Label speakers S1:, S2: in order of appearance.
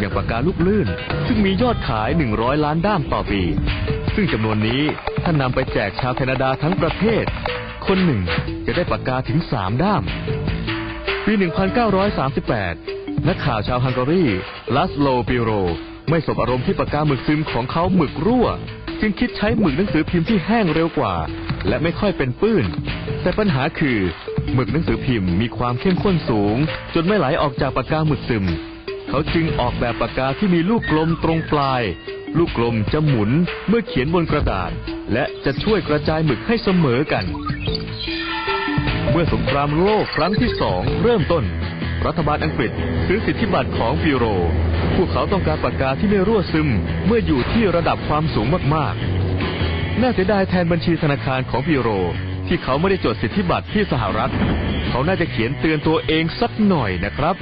S1: อย่างปากกาลูกลื่น ซึ่งมียอดขาย 100 ล้านด้ามต่อปี ซึ่งจำนวนนี้ถ้านำไปแจกชาวแคนาดาทั้งประเทศ คนหนึ่งจะได้ปากกาถึง 3 ด้าม ปี 1938 นักข่าวชาวฮังการีลัสโลปิโร ไม่สบอารมณ์ที่ปากกาหมึกซึมของเขาหมึกรั่ว จึงคิดใช้หมึกหนังสือพิมพ์ที่แห้งเร็วกว่า และไม่ค่อยเป็นปื้น แต่ปัญหาคือหมึกหนังสือพิมพ์มีความเข้มข้นสูง จนไม่ไหลออกจากปากกาหมึกซึม เขาจึงออกแบบปากกาที่มีลูกกลมตรงปลาย ลูกกลมจะหมุนเมื่อเขียนบนกระดาษ และจะช่วยกระจายหมึกให้เสมอกัน เมื่อสงครามโลกครั้งที่สองเริ่มต้น รัฐบาลอังกฤษซื้อสิทธิบัตรของฟิโร พวกเขาต้องการปากกาที่ไม่รั่วซึมเมื่ออยู่ที่ระดับความสูงมากๆ น่าเสียดายแทนบัญชีธนาคารของฟิโร ที่เขาไม่ได้จดสิทธิบัตรที่สหรัฐ เขาน่าจะเขียนเตือนตัวเองสักหน่อยนะครับ